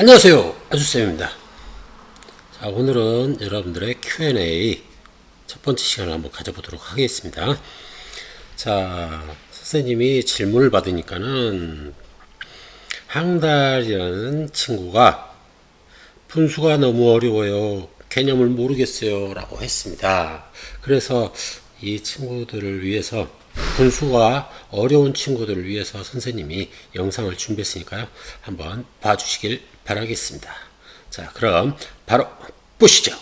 안녕하세요. 아주쌤입니다. 자, 오늘은 여러분들의 Q&A 첫 번째 시간을 한번 가져보도록 하겠습니다. 자, 선생님이 질문을 받으니까는 항달이라는 친구가 분수가 너무 어려워요. 개념을 모르겠어요. 라고 했습니다. 그래서 이 친구들을 위해서 분수가 어려운 친구들을 위해서 선생님이 영상을 준비했으니까요. 한번 봐주시길 바라겠습니다. 자, 그럼 바로 보시죠.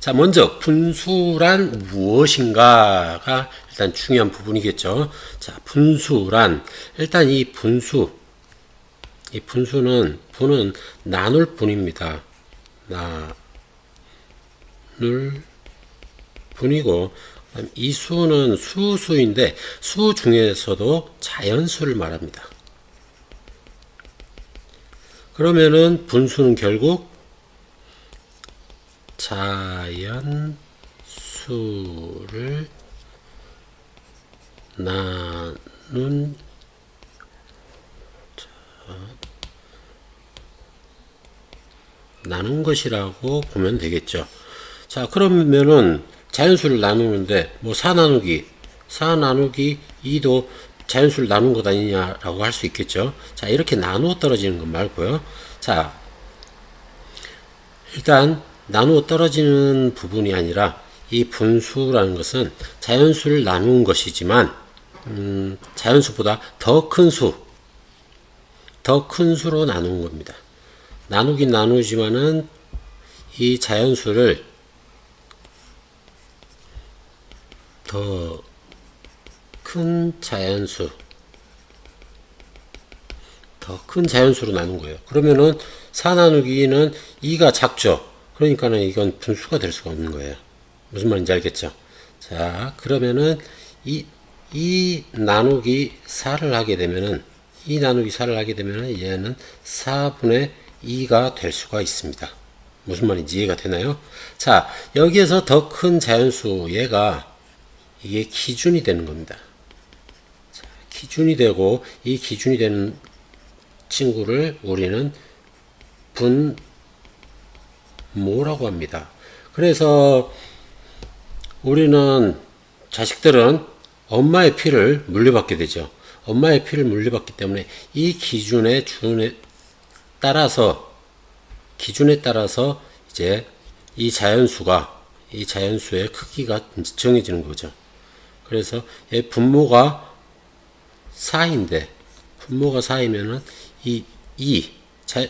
자, 먼저 분수란 무엇인가가 일단 중요한 부분이겠죠. 자, 분수란 일단 이 분수 이 분수는 분은 나눌 분입니다. 나눌 분이고 이 수는 수수인데 수 중에서도 자연수를 말합니다. 그러면은 분수는 결국 자연수를 나눈 나눈 것이라고 보면 되겠죠. 자, 그러면은 자연수를 나누는데 뭐 4 나누기 4 나누기 2도 자연수를 나눈 것 아니냐라고 할 수 있겠죠. 자, 이렇게 나누어 떨어지는 것 말고요. 자, 일단 나누어 떨어지는 부분이 아니라 이 분수라는 것은 자연수를 나눈 것이지만 음, 자연수보다 더 큰 수, 더 큰 수로 나눈 겁니다. 나누긴 나누지만은 이 자연수를 더 큰 자연수, 더 큰 자연수로 나눈 거예요. 그러면은 4 나누기는 2가 작죠. 그러니까는 이건 분수가 될 수가 없는 거예요. 무슨 말인지 알겠죠? 자, 그러면은 이, 이 나누기 4를 하게 되면은 이 나누기 4를 하게 되면은 얘는 4분의 2가 될 수가 있습니다. 무슨 말인지 이해가 되나요? 자, 여기에서 더 큰 자연수 얘가 이게 기준이 되는 겁니다. 자, 기준이 되고 이 기준이 되는 친구를 우리는 분모라고 합니다. 그래서 우리는 자식들은 엄마의 피를 물려받게 되죠. 엄마의 피를 물려받기 때문에 이 기준의 준에 따라서 기준에 따라서 이제 이 자연수가 이 자연수의 크기가 정해지는 거죠. 그래서 얘 분모가 4인데 분모가 4이면은 이 2, 자,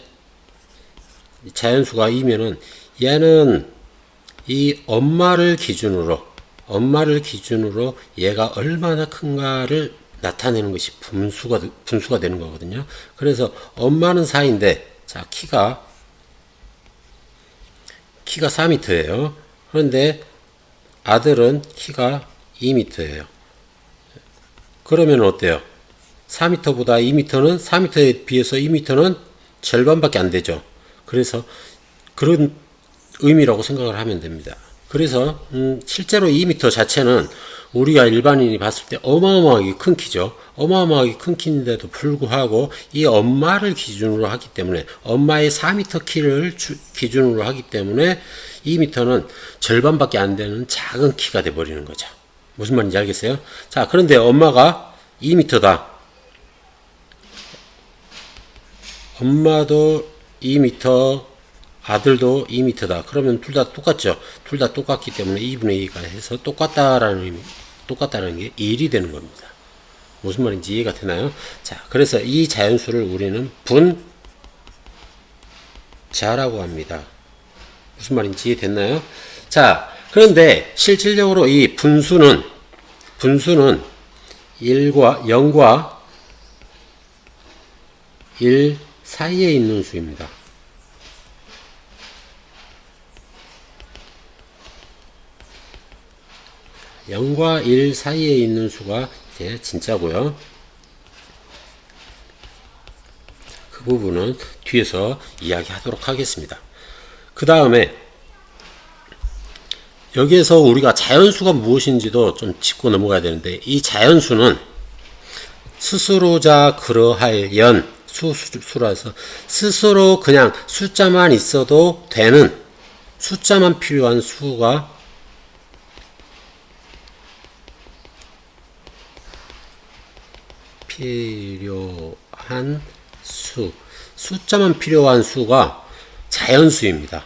자연수가 2면은 얘는 이 엄마를 기준으로 엄마를 기준으로 얘가 얼마나 큰가를 나타내는 것이 분수가 분수가 되는 거거든요. 그래서 엄마는 4인데 자 키가 키가 4m예요. 그런데 아들은 키가 2m예요. 그러면 어때요? 4m보다 2m는 4m에 비해서 2m는 절반밖에 안 되죠. 그래서 그런 의미라고 생각을 하면 됩니다. 그래서 음, 실제로 2m 자체는 우리가 일반인이 봤을 때 어마어마하게 큰 키죠. 어마어마하게 큰 키인데도 불구하고 이 엄마를 기준으로 하기 때문에 엄마의 4m 키를 주, 기준으로 하기 때문에 2m는 절반밖에 안 되는 작은 키가 돼 버리는 거죠. 무슨 말인지 알겠어요? 자, 그런데 엄마가 2m다. 엄마도 2m, 아들도 2m다. 그러면 둘 다 똑같죠. 둘 다 똑같기 때문에 2분의 2가 해서 똑같다라는 의미, 똑같다는 게 1이 되는 겁니다. 무슨 말인지 이해가 되나요? 자, 그래서 이 자연수를 우리는 분자라고 합니다. 무슨 말인지 이해됐나요? 자, 그런데 실질적으로 이 분수는 분수는 1과 0과 1 사이에 있는 수입니다. (0과 1) 사이에 있는 수가 이제 진짜고요. 그 부분은 뒤에서 이야기하도록 하겠습니다. 그 다음에 여기에서 우리가 자연수가 무엇인지도 좀 짚고 넘어가야 되는데 이 자연수는 스스로자 그러할 연 수, 수, 수라서 스스로 그냥 숫자만 있어도 되는 숫자만 필요한 수가 필요한 수. 숫자만 필요한 수가 자연수입니다.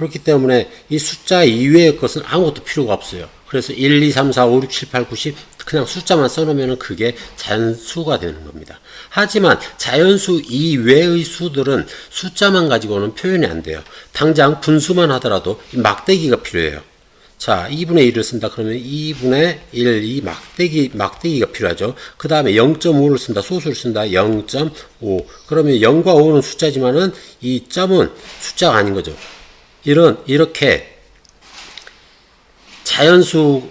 그렇기 때문에 이 숫자 이외의 것은 아무것도 필요가 없어요. 그래서 1, 2, 3, 4, 5, 6, 7, 8, 9, 10 그냥 숫자만 써놓으면 그게 자연수가 되는 겁니다. 하지만 자연수 이외의 수들은 숫자만 가지고는 표현이 안 돼요. 당장 분수만 하더라도 이 막대기가 필요해요. 자, 2분의 1을 쓴다 그러면 2분의 1, 이 막대기, 막대기가 필요하죠. 그 다음에 0.5를 쓴다, 소수를 쓴다, 0.5. 그러면 0과 5는 숫자지만은 이 점은 숫자가 아닌 거죠. 이런, 이렇게 자연수,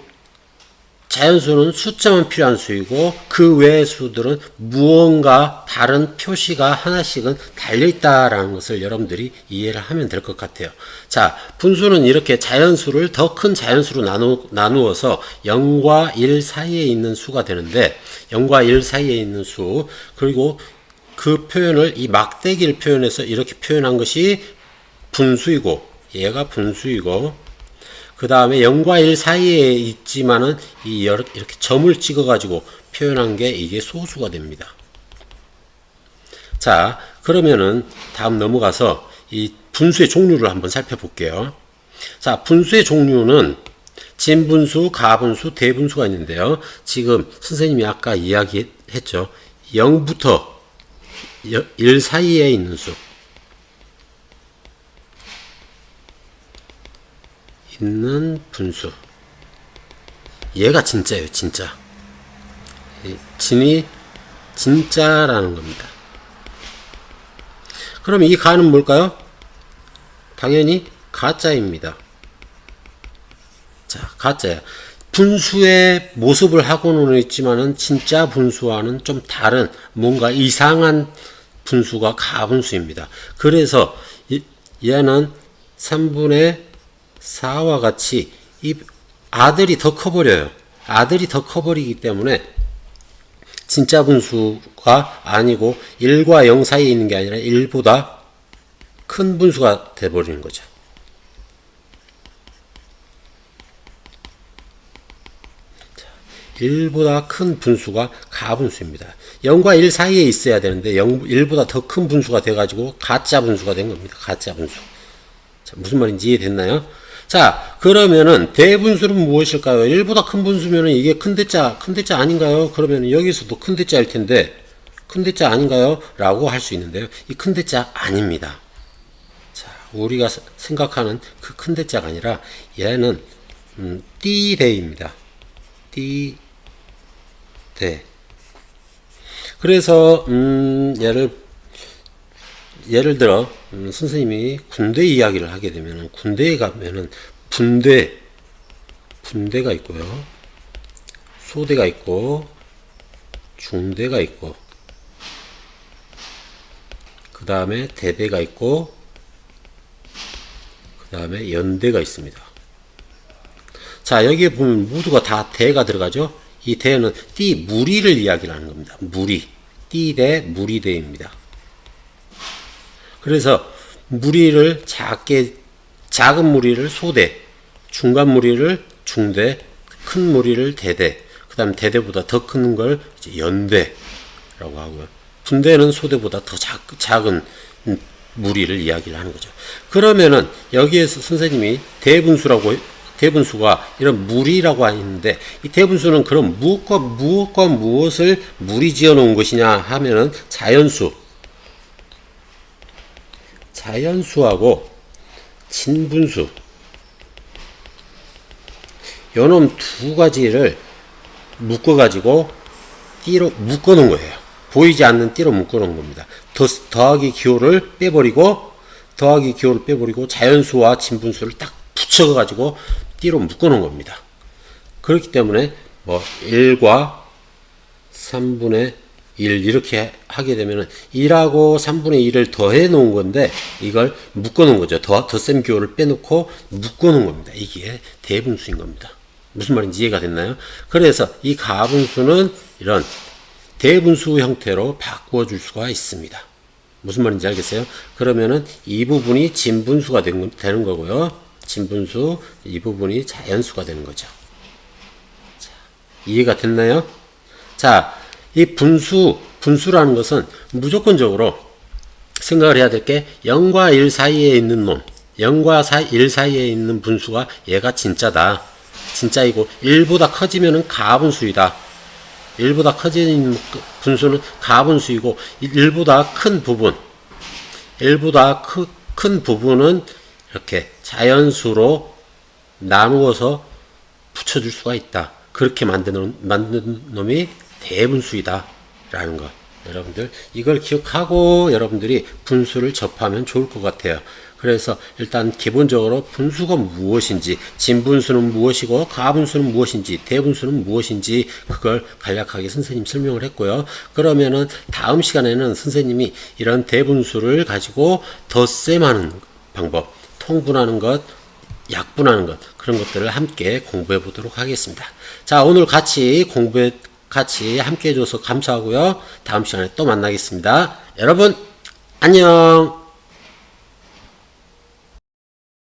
자연수는 숫자만 필요한 수이고 그 외의 수들은 무언가 다른 표시가 하나씩은 달려 있다라는 것을 여러분들이 이해를 하면 될 것 같아요. 자, 분수는 이렇게 자연수를 더 큰 자연수로 나누, 나누어서 0과 1 사이에 있는 수가 되는데 0과 1 사이에 있는 수 그리고 그 표현을 이 막대기를 표현해서 이렇게 표현한 것이 분수이고 얘가 분수이고 그 다음에 0과 1 사이에 있지만은 이 이렇게 점을 찍어 가지고 표현한 게 이게 소수가 됩니다. 자, 그러면은 다음 넘어가서 이 분수의 종류를 한번 살펴볼게요. 자, 분수의 종류는 진분수, 가분수, 대분수가 있는데요. 지금 선생님이 아까 이야기했죠. 0부터 1 사이에 있는 수. 있는 분수. 얘가 진짜예요, 진짜. 이 진이 진짜라는 겁니다. 그럼 이 가는 뭘까요? 당연히 가짜입니다. 자, 가짜야. 분수의 모습을 하고는 있지만은 진짜 분수와는 좀 다른 뭔가 이상한 분수가 가분수입니다. 그래서 이- 얘는 3분의 4와 같이 이 아들이 더 커버려요. 아들이 더 커버리기 때문에 진짜 분수가 아니고 1과 0 사이에 있는 게 아니라 1보다 큰 분수가 돼버리는 거죠. 자, 1보다 큰 분수가 가분수입니다. 0과 1 사이에 있어야 되는데 0, 1보다 더 큰 분수가 돼가지고 가짜 분수가 된 겁니다. 가짜 분수. 자, 무슨 말인지 이해됐나요? 자, 그러면은 대분수는 무엇일까요? 1보다 큰 분수면은 이게 큰 대자, 큰 대자 아닌가요? 그러면 여기서도 큰 대자일 텐데 큰 대자 아닌가요? 라고 할 수 있는데요. 이 큰 대자 아닙니다. 자, 우리가 서- 생각하는 그 큰 대자가 아니라 얘는 음, 띠대입니다. 띠대. 그래서 음, 얘를 예를 들어 음, 선생님이 군대 이야기를 하게 되면 군대에 가면은 분대 분대가 있고요. 소대가 있고 중대가 있고 그 다음에 대대가 있고 그 다음에 연대가 있습니다. 자 여기에 보면 모두가 다 대가 들어가죠? 이 대는 띠 무리를 이야기를 하는 겁니다. 무리. 띠대 무리대입니다 그래서 무리를 작게 작은 무리를 소대, 중간 무리를 중대, 큰 무리를 대대, 그다음 대대보다 더 큰 걸 연대라고 하고요. 분대는 소대보다 더 작, 작은 음, 무리를 이야기를 하는 거죠. 그러면은 여기에서 선생님이 대분수라고 대분수가 이런 무리라고 하는데 이 대분수는 그럼 무엇과 무엇과 무엇을 무리 지어 놓은 것이냐 하면은 자연수 자연수하고 진분수 요놈 두 가지를 묶어 가지고 띠로 묶어 놓은 거예요. 보이지 않는 띠로 묶어 놓은 겁니다. 더, 더하기 기호를 빼버리고 더하기 기호를 빼버리고 자연수와 진분수를 딱 붙여 가지고 띠로 묶어 놓은 겁니다. 그렇기 때문에 뭐 1과 3분의 1 이렇게 하게 되면은 1하고 3분의 1을 더해 놓은 건데 이걸 묶어 놓은 거죠. 더, 덧셈 기호를 빼놓고 묶어 놓은 겁니다. 이게 대분수인 겁니다. 무슨 말인지 이해가 됐나요? 그래서 이 가분수는 이런 대분수 형태로 바꾸어 줄 수가 있습니다. 무슨 말인지 알겠어요? 그러면은 이 부분이 진분수가 된- 되는 거고요. 진분수, 이 부분이 자연수가 되는 거죠. 자, 이해가 됐나요? 자, 이 분수, 분수라는 것은 무조건적으로 생각을 해야 될 게 0과 1 사이에 있는 놈, 0과 4, 1 사이에 있는 분수가 얘가 진짜다. 진짜이고 1보다 커지면은 가분수이다. 1보다 커지는 분수는 가분수이고 1보다 큰 부분, 1보다 크, 큰 부분은 이렇게 자연수로 나누어서 붙여줄 수가 있다. 그렇게 만드는, 만든 놈이 대분수이다. 라는 거. 여러분들, 이걸 기억하고 여러분들이 분수를 접하면 좋을 것 같아요. 그래서 일단 기본적으로 분수가 무엇인지, 진분수는 무엇이고, 가분수는 무엇인지, 대분수는 무엇인지, 그걸 간략하게 선생님 설명을 했고요. 그러면은 다음 시간에는 선생님이 이런 대분수를 가지고 덧셈하는 방법, 통분하는 것, 약분하는 것 그런 것들을 함께 공부해 보도록 하겠습니다. 자 오늘 같이 공부해 같이 함께 해줘서 감사하고요. 다음 시간에 또 만나겠습니다. 여러분 안녕.